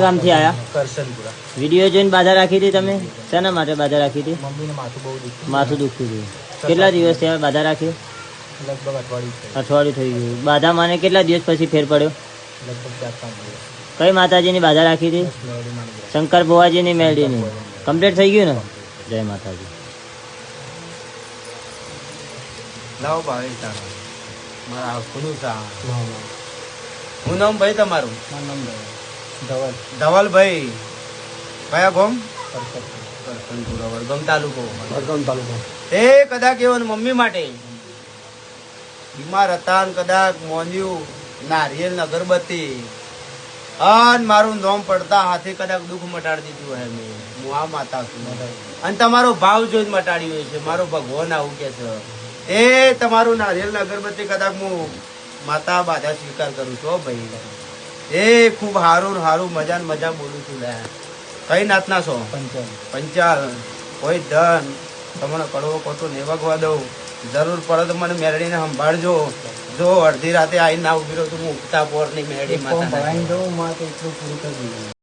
ગામથી આયા? કરશનપુરા. વીડિયો જોઈને બાધા રાખી હતી તમે? શેના માટે બાધા રાખી હતી? મમ્મીને માથું બહુ દુખતું. માથું દુખતું હતું. કેટલા દિવસ થયા બાધા રાખી? લગભગ અઠવાડિયું અઠવાડિયું થઈ ગયું. બાધા માને કેટલા દિવસ પછી ફેર પડ્યો? લગભગ ચાર પાંચ દિવસ. કઈ માતાજીની બાધા રાખી હતી? શંકર ભુવાજીની મેલડીની કમ્પ્લીટ થઈ ગયું ને? જય માતાજી. લાવો ભાઈ તારા મારા હું નામ ભાઈ તમારું? ધવલ. ધવલભાઈ. કયા ગોમ? વડગામ તાલુકો. વડગામ તાલુકો. એ કદાચ એવો મમ્મી માટે. બીમાર હતા ને કદાચ મોન્યું નારિયેલ ને અગરબત્તી અન મારું નોમ પડતા હાથે કદાચ દુઃખ મટાડી દીધું હે મેં હું આ માતા છું. અને તમારો ભાવ જોઈને મટાડ્યો છે. મારો ભગવાન આવું કે છે. એ તમારું નારિયેલ અગરબત્તી કદાચ હું માતા બાધા સ્વીકાર કરું છું ભાઈ. એ ખૂબ હારું સારું હારું મજા ને મજા બોલું છું લે. કઈ નાતના છો? પંચાલ. પંચાલ. કોઈ ધન. તમને કડવો ખોટું ને વગવા દઉં. જરૂર પડે તો મને મેળડીને સંભાળજો. જો અડધી રાતે આવીને ના ઊભી રહું તો હું ઉગતા પોરની જવું માં એટલું પૂરું કરી દીધું